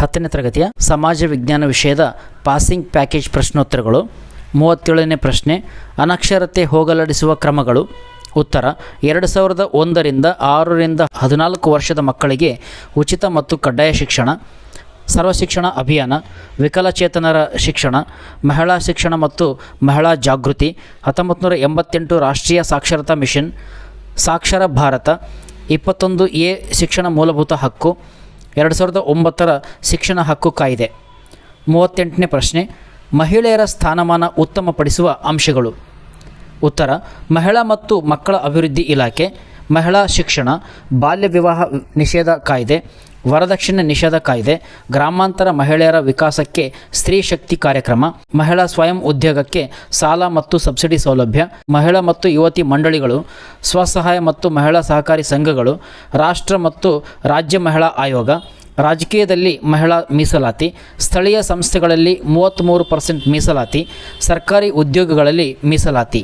ಹತ್ತನೇ ತರಗತಿಯ ಸಮಾಜ ವಿಜ್ಞಾನ ವಿಷಯದ ಪಾಸಿಂಗ್ ಪ್ಯಾಕೇಜ್ ಪ್ರಶ್ನೋತ್ತರಗಳು, ಮೂವತ್ತೇಳನೇ ಪ್ರಶ್ನೆ, ಅನಕ್ಷರತೆ ಹೋಗಲಾಡಿಸುವ ಕ್ರಮಗಳು, ಉತ್ತರ, ಎರಡು ಸಾವಿರದ ಒಂದರಿಂದ ಆರರಿಂದ ಹದಿನಾಲ್ಕು ವರ್ಷದ ಮಕ್ಕಳಿಗೆ ಉಚಿತ ಮತ್ತು ಕಡ್ಡಾಯ ಶಿಕ್ಷಣ ಸರ್ವಶಿಕ್ಷಣ ಅಭಿಯಾನ, ವಿಕಲಚೇತನರ ಶಿಕ್ಷಣ, ಮಹಿಳಾ ಶಿಕ್ಷಣ ಮತ್ತು ಮಹಿಳಾ ಜಾಗೃತಿ ಹತ್ತೊಂಬತ್ತು ಎಂಬತ್ತೆಂಟು ರಾಷ್ಟ್ರೀಯ ಸಾಕ್ಷರತಾ ಮಿಷನ್, ಸಾಕ್ಷರ ಭಾರತ, ಇಪ್ಪತ್ತೊಂದು ಎ ಶಿಕ್ಷಣ ಮೂಲಭೂತ ಹಕ್ಕು ಎರಡು ಸಾವಿರದ ಒಂಬತ್ತರ ಶಿಕ್ಷಣ ಹಕ್ಕು ಕಾಯ್ದೆ. ಮೂವತ್ತೆಂಟನೇ ಪ್ರಶ್ನೆ, ಮಹಿಳೆಯರ ಸ್ಥಾನಮಾನ ಉತ್ತಮಪಡಿಸುವ ಅಂಶಗಳು. ಉತ್ತರ, ಮಹಿಳಾ ಮತ್ತು ಮಕ್ಕಳ ಅಭಿವೃದ್ಧಿ ಇಲಾಖೆ, ಮಹಿಳಾ ಶಿಕ್ಷಣ, ಬಾಲ್ಯ ವಿವಾಹ ನಿಷೇಧ ಕಾಯ್ದೆ, ವರದಕ್ಷಿಣೆ ನಿಷೇಧ ಕಾಯ್ದೆ, ಗ್ರಾಮಾಂತರ ಮಹಿಳೆಯರ ವಿಕಾಸಕ್ಕೆ ಸ್ತ್ರೀ ಶಕ್ತಿ ಕಾರ್ಯಕ್ರಮ, ಮಹಿಳಾ ಸ್ವಯಂ ಉದ್ಯೋಗಕ್ಕೆ ಸಾಲ ಮತ್ತು ಸಬ್ಸಿಡಿ ಸೌಲಭ್ಯ, ಮಹಿಳಾ ಮತ್ತು ಯುವತಿ ಮಂಡಳಿಗಳು, ಸ್ವಸಹಾಯ ಮತ್ತು ಮಹಿಳಾ ಸಹಕಾರಿ ಸಂಘಗಳು, ರಾಷ್ಟ್ರ ಮತ್ತು ರಾಜ್ಯ ಮಹಿಳಾ ಆಯೋಗ ರಾಜಕೀಯದಲ್ಲಿ ಮಹಿಳಾ ಮೀಸಲಾತಿ ಸ್ಥಳೀಯ ಸಂಸ್ಥೆಗಳಲ್ಲಿ ಮೂವತ್ತ್ಮೂರು ಪರ್ಸೆಂಟ್ ಮೀಸಲಾತಿ ಸರ್ಕಾರಿ ಉದ್ಯೋಗಗಳಲ್ಲಿ ಮೀಸಲಾತಿ.